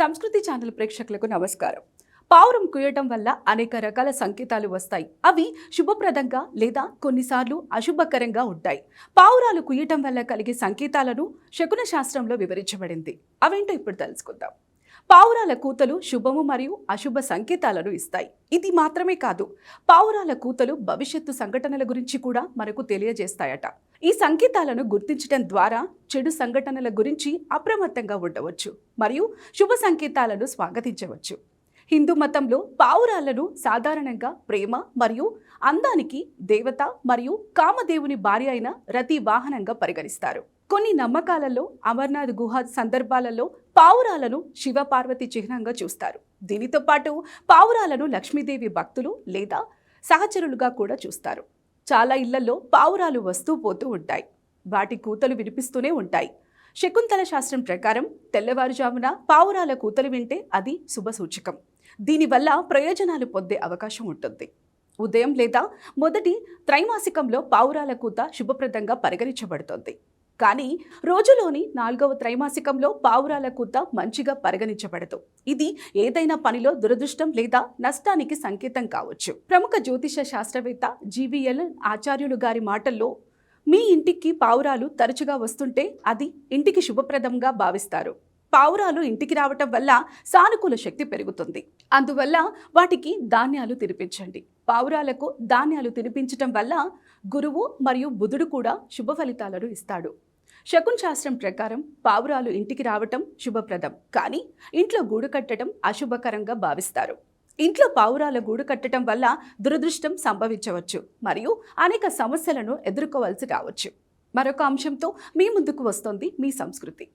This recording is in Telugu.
సంస్కృతి ఛానల్ ప్రేక్షకులకు నమస్కారం. పావురం కుయ్యటం వల్ల అనేక రకాల సంకేతాలు వస్తాయి. అవి శుభప్రదంగా లేదా కొన్నిసార్లు అశుభకరంగా ఉంటాయి. పావురాలు కుయ్యటం వల్ల కలిగే సంకేతాలను శకున శాస్త్రంలో వివరించబడింది. అవేంటో ఇప్పుడు తెలుసుకుందాం. పావురాల కూతలు శుభము మరియు అశుభ సంకేతాలను ఇస్తాయి. ఇది మాత్రమే కాదు పావురాల కూతలు భవిష్యత్తు సంఘటనల గురించి కూడా మనకు తెలియజేస్తాయట. ఈ సంకేతాలను గుర్తించడం ద్వారా చెడు సంఘటనల గురించి అప్రమత్తంగా ఉండవచ్చు మరియు శుభ సంకేతాలను స్వాగతించవచ్చు. హిందూ మతంలో పావురాలను సాధారణంగా ప్రేమ మరియు అందానికి దేవత మరియు కామదేవుని భార్య అయిన రతి వాహనంగా పరిగణిస్తారు. కొన్ని నమ్మకాలలో అమర్నాథ్ గుహ సందర్భాలలో పావురాలను శివపార్వతి చిహ్నంగా చూస్తారు. దీనితో పాటు పావురాలను లక్ష్మీదేవి భక్తులు లేదా సహచరులుగా కూడా చూస్తారు. చాలా ఇళ్ళలో పావురాలు వస్తూ పోతూ ఉంటాయి. వాటి కూతలు వినిపిస్తూనే ఉంటాయి. శకుంతల శాస్త్రం ప్రకారం తెల్లవారుజామున పావురాల కూతలు వింటే అది శుభ సూచకం. దీనివల్ల ప్రయోజనాలు పొందే అవకాశం ఉంటుంది. ఉదయం లేదా మొదటి త్రైమాసికంలో పావురాల కూత శుభప్రదంగా పరిగణించబడుతుంది. కానీ రోజులోని నాలుగవ త్రైమాసికంలో పావురాల కూత మంచిగా పరిగణించబడదు. ఇది ఏదైనా పనిలో దురదృష్టం లేదా నష్టానికి సంకేతం కావచ్చు. ప్రముఖ జ్యోతిష శాస్త్రవేత్త జీవీఎల్ ఆచార్యులు గారి మాటల్లో మీ ఇంటికి పావురాలు తరచుగా వస్తుంటే అది ఇంటికి శుభప్రదంగా భావిస్తారు. పావురాలు ఇంటికి రావటం వల్ల సానుకూల శక్తి పెరుగుతుంది. అందువల్ల వాటికి ధాన్యాలు తినిపించండి. పావురాలకు ధాన్యాలు తినిపించటం వల్ల గురువు మరియు బుధుడు కూడా శుభ ఫలితాలను ఇస్తాడు. శకున్ శాస్త్రం ప్రకారం పావురాలు ఇంటికి రావటం శుభప్రదం. కానీ ఇంట్లో గూడు కట్టడం అశుభకరంగా భావిస్తారు. ఇంట్లో పావురాల గూడు కట్టడం వల్ల దురదృష్టం సంభవించవచ్చు మరియు అనేక సమస్యలను ఎదుర్కోవాల్సి రావచ్చు. మరొక అంశంతో మీ ముందుకు వస్తోంది మీ సంస్కృతి.